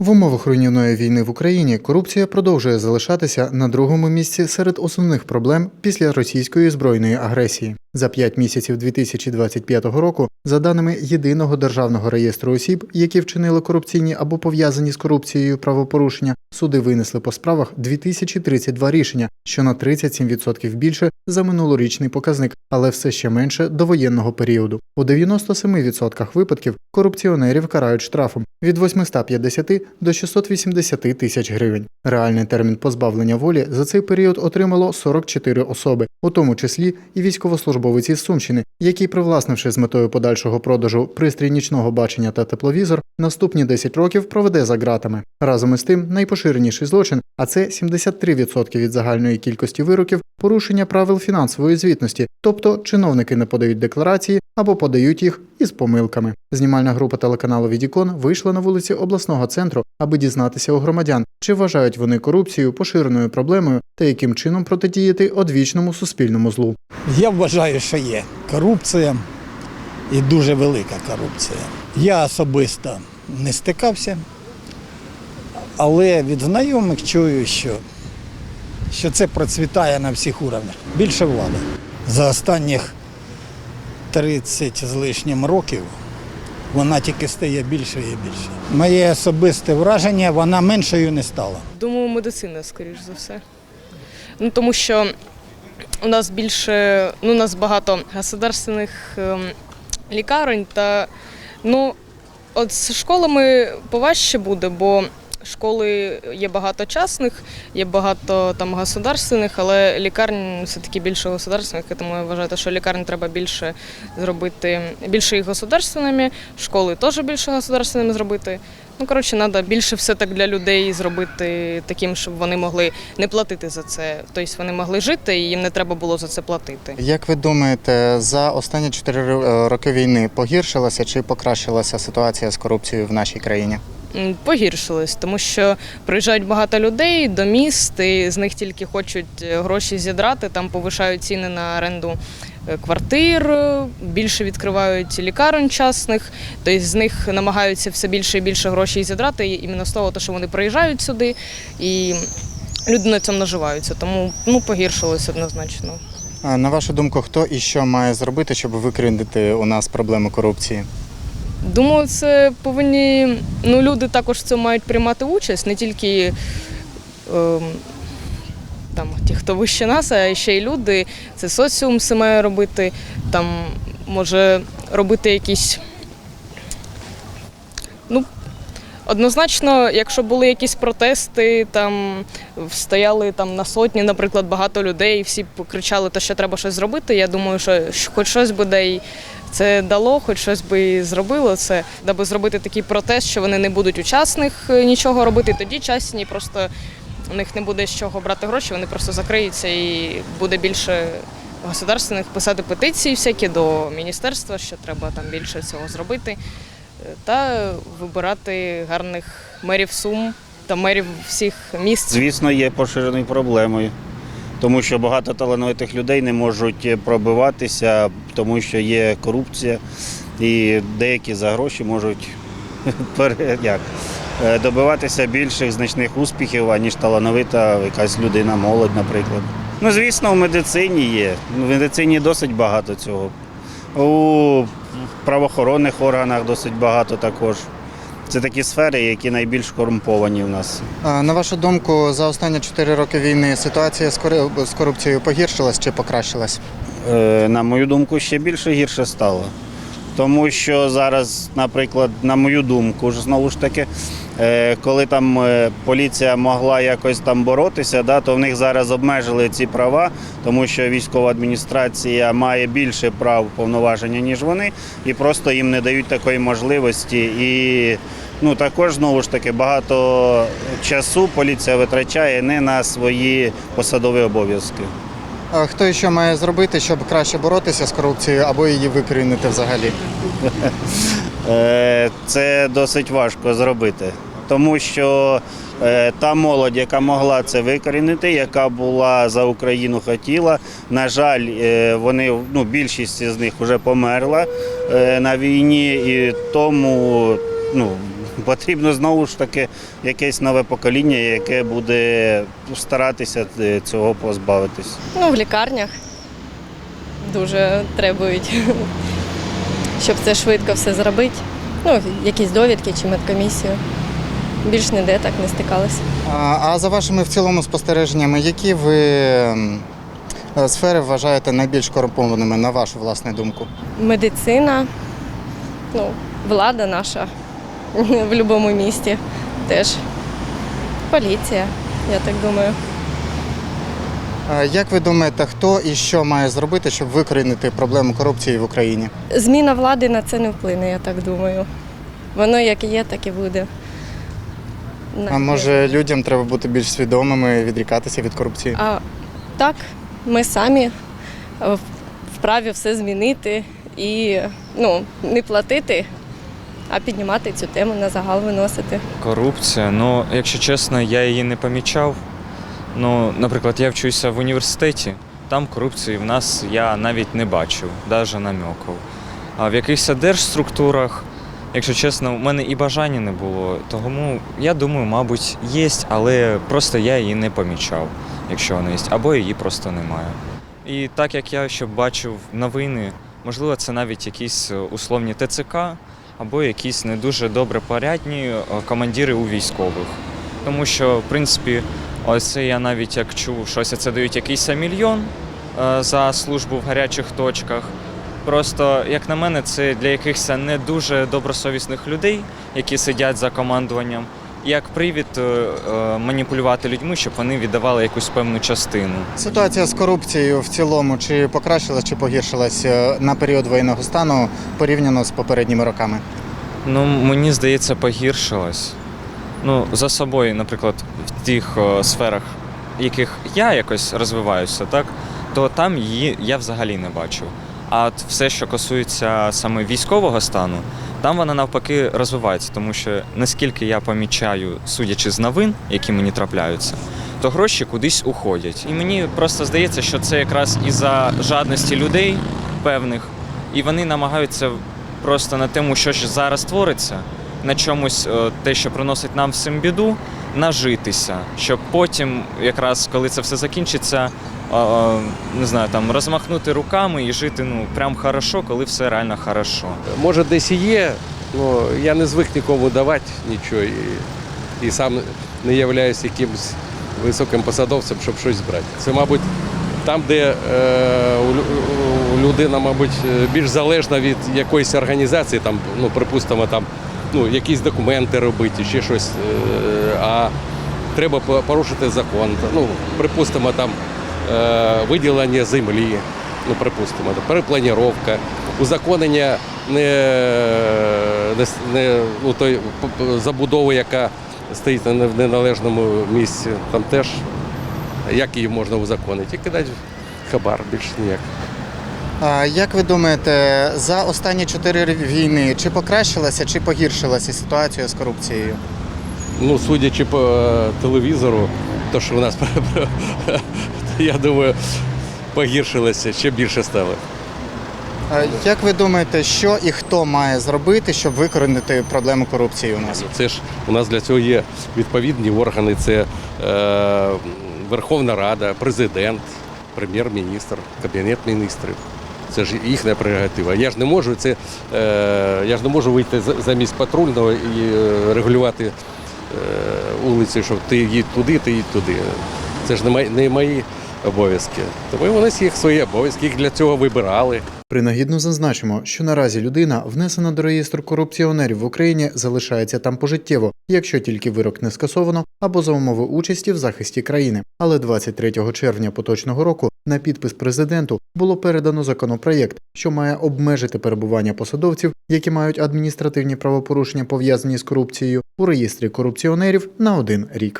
В умовах руйнівної війни в Україні корупція продовжує залишатися на другому місці серед основних проблем після російської збройної агресії. За п'ять місяців 2025 року, за даними єдиного державного реєстру осіб, які вчинили корупційні або пов'язані з корупцією правопорушення, суди винесли по справах 2032 рішення, що на 37% більше за минулорічний показник, але все ще менше до воєнного періоду. У 97% випадків корупціонерів карають штрафом від 850 до 680 тисяч гривень. Реальний термін позбавлення волі за цей період отримало 44 особи, у тому числі і військовослужбовець із Сумщини, який, привласнивши з метою подальшого продажу пристрій нічного бачення та тепловізор, наступні 10 років проведе за ґратами. Разом із тим, найпоширеніший злочин, а це 73% від загальної кількості вироків, порушення правил фінансової звітності, тобто чиновники не подають декларації або подають їх із помилками. Знімальна група телеканалу Відікон вийшла на вулиці обласного центру, аби дізнатися у громадян, чи вважають вони корупцію поширеною проблемою та яким чином протидіяти одвічному суспільному злу. Я вважаю, що є корупція і дуже велика корупція. Я особисто не стикався, але від знайомих чую, що, що це процвітає на всіх уровнях. Більше влади. За останніх 30 з лишнім років вона тільки стає більше і більше. Моє особисте враження, вона меншою не стала. Думаю, медицина, скоріш за все. Ну, тому що у нас більше, ну, у нас багато государственних ем, лікарень, та ну, от з школами поважче буде, бо школи є багато частних, є багато там государственних, але лікарень все-таки більше государственних, тому я вважаю, що лікарень треба більше зробити, більше їх государственними, школи теж більше государственними зробити. Ну, коротше, треба більше все так для людей зробити таким, щоб вони могли не платити за це. Тобто вони могли жити і їм не треба було за це платити. Як ви думаєте, за останні 4 роки війни погіршилася чи покращилася ситуація з корупцією в нашій країні? Погіршилось, тому що приїжджають багато людей до міст, і з них тільки хочуть е, гроші зідрати, там повишають ціни на оренду е, квартир, е, більше відкривають лікарень частних, тобто з них намагаються все більше і більше грошей зідрати, іменно з того, що вони приїжджають сюди і люди на цьому наживаються. Тому ну, погіршилось однозначно. На вашу думку, хто і що має зробити, щоб викорінити у нас проблему корупції? Думаю, це повинні ну, люди також цьому мають приймати участь, не тільки е, там, ті, хто вище нас, а ще й люди. Це соціум все має робити, там може робити якісь. Ну, Однозначно, якщо були якісь протести, там стояли там на сотні, наприклад, багато людей, всі кричали, що треба щось зробити. Я думаю, що хоч щось буде і це дало, хоч щось би і зробило це, даби зробити такий протест, що вони не будуть учасних е, нічого робити. Тоді частні просто у них не буде з чого брати гроші, вони просто закриються і буде більше государственних писати петиції всякі до міністерства, що треба там більше цього зробити, та вибирати гарних мерів Сум та мерів всіх міст. Звісно, є поширеною проблемою, тому що багато талановитих людей не можуть пробиватися, тому що є корупція, і деякі за гроші можуть як, е, добиватися більших значних успіхів, аніж талановита якась людина, молодь, наприклад. Ну, звісно, в медицині є. В медицині досить багато цього. У правоохоронних органах досить багато також. Це такі сфери, які найбільш корумповані в нас. А, На вашу думку, за останні 4 роки війни ситуація з корупцією погіршилась чи покращилась? Е, на мою думку, ще більше гірше стало. Тому що зараз, наприклад, на мою думку, знову ж таки, коли там е, поліція могла якось там боротися, да, то в них зараз обмежили ці права, тому що військова адміністрація має більше прав повноваження, ніж вони, і просто їм не дають такої можливості. І ну, також знову ж таки багато часу поліція витрачає не на свої посадові обов'язки. А Хто що має зробити, щоб краще боротися з корупцією або її викорінити взагалі? Е, Це досить важко зробити, тому що е, та молодь, яка могла це викорінити, яка була за Україну хотіла, на жаль, е, вони ну, більшість з них вже померла е, на війні, і тому ну, Потрібно знову ж таки якесь нове покоління, яке буде старатися цього позбавитись. Ну, в лікарнях дуже требують, щоб це швидко все зробити. Ну, якісь довідки чи медкомісію. Більш ніде так не стикалися. А, а за вашими в цілому спостереженнями, які ви е, сфери вважаєте найбільш корумпованими, на вашу власну думку? Медицина, ну, влада наша в будь-якому місті теж. Поліція, я так думаю. Як ви думаєте, хто і що має зробити, щоб викорінити проблему корупції в Україні? Зміна влади на це не вплине, я так думаю. Воно як є, так і буде. А може людям треба бути більш свідомими, відрікатися від корупції? А так, ми самі е, вправі все змінити і ну, не платити, а піднімати цю тему на загал виносити. Корупція, ну, якщо чесно, я її не помічав. Ну, наприклад, я вчуся в університеті, там корупції в нас я навіть не бачив, навіть намекав. А в якихось держструктурах, якщо чесно, у мене і бажання не було. Тому я думаю, мабуть, є, але просто я її не помічав, якщо вона є, або її просто немає. І так як я ще бачив новини, можливо, це навіть якісь е, условні ТЦК або якісь не дуже добре порядні е, командири у військових. Тому що, в принципі, ось я навіть як чув, що ось це дають якийсь мільйон е, за службу в гарячих точках. Просто, як на мене, це для якихось не дуже добросовісних людей, які сидять за командуванням, як привід е, е, маніпулювати людьми, щоб вони віддавали якусь певну частину. Ситуація з корупцією в цілому чи покращилась, чи погіршилась е, на період воєнного стану порівняно з попередніми роками? Ну, мені здається, погіршилось. Ну, за собою, наприклад, в тих сферах, в яких я якось розвиваюся, так, то там її я взагалі не бачив. А от все, що косується саме військового стану, там вона навпаки розвивається, тому що наскільки я помічаю, судячи з новин, які мені трапляються, то гроші кудись уходять. І мені просто здається, що це якраз із-за жадності людей певних, і вони намагаються просто на тому, що ж зараз твориться, на чомусь е, те, що приносить нам всім біду, нажитися, щоб потім, якраз коли це все закінчиться, не знаю, там розмахнути руками і жити ну прям хорошо, коли все реально хорошо. Може, десь і є, але я не звик нікому давати нічого і, і сам не являюсь якимось високим посадовцем, щоб щось брати. Це, мабуть, там, де е, людина, мабуть, е, більш залежна від якоїсь організації, там, ну, припустимо, там, ну, якісь документи робити, ще щось. Е, а треба порушити закон. Ну, припустимо, там виділення землі, ну, припустимо, перепланіровка, узаконення не, не, не ну, той, забудови, яка стоїть на в неналежному місці. Там теж як її можна узаконити? Тільки дати хабар, більше ніяк. А як ви думаєте, за останні чотири війни чи покращилася, чи погіршилася ситуація з корупцією? Ну, судячи по е, телевізору, то що у нас я думаю, погіршилося, ще більше стало. Як ви думаєте, що і хто має зробити, щоб викорінити проблему корупції у нас? Це ж у нас для цього є відповідні органи. Це е, Верховна Рада, президент, прем'єр-міністр, кабінет міністрів. Це ж їхня прерогатива. Я ж не можу це, е, я ж не можу вийти замість патрульного і е, регулювати е, вулиці, що ти їдь туди, ти їдь туди. Це ж не не мої обов'язки. Тому нас є свої обов'язки, їх для цього вибирали. Принагідно зазначимо, що наразі людина, внесена до реєстру корупціонерів в Україні, залишається там пожиттєво, якщо тільки вирок не скасовано або за умови участі в захисті країни. Але 23 червня поточного року на підпис президенту було передано законопроєкт, що має обмежити перебування посадовців, які мають адміністративні правопорушення пов'язані з корупцією, у реєстрі корупціонерів на один рік.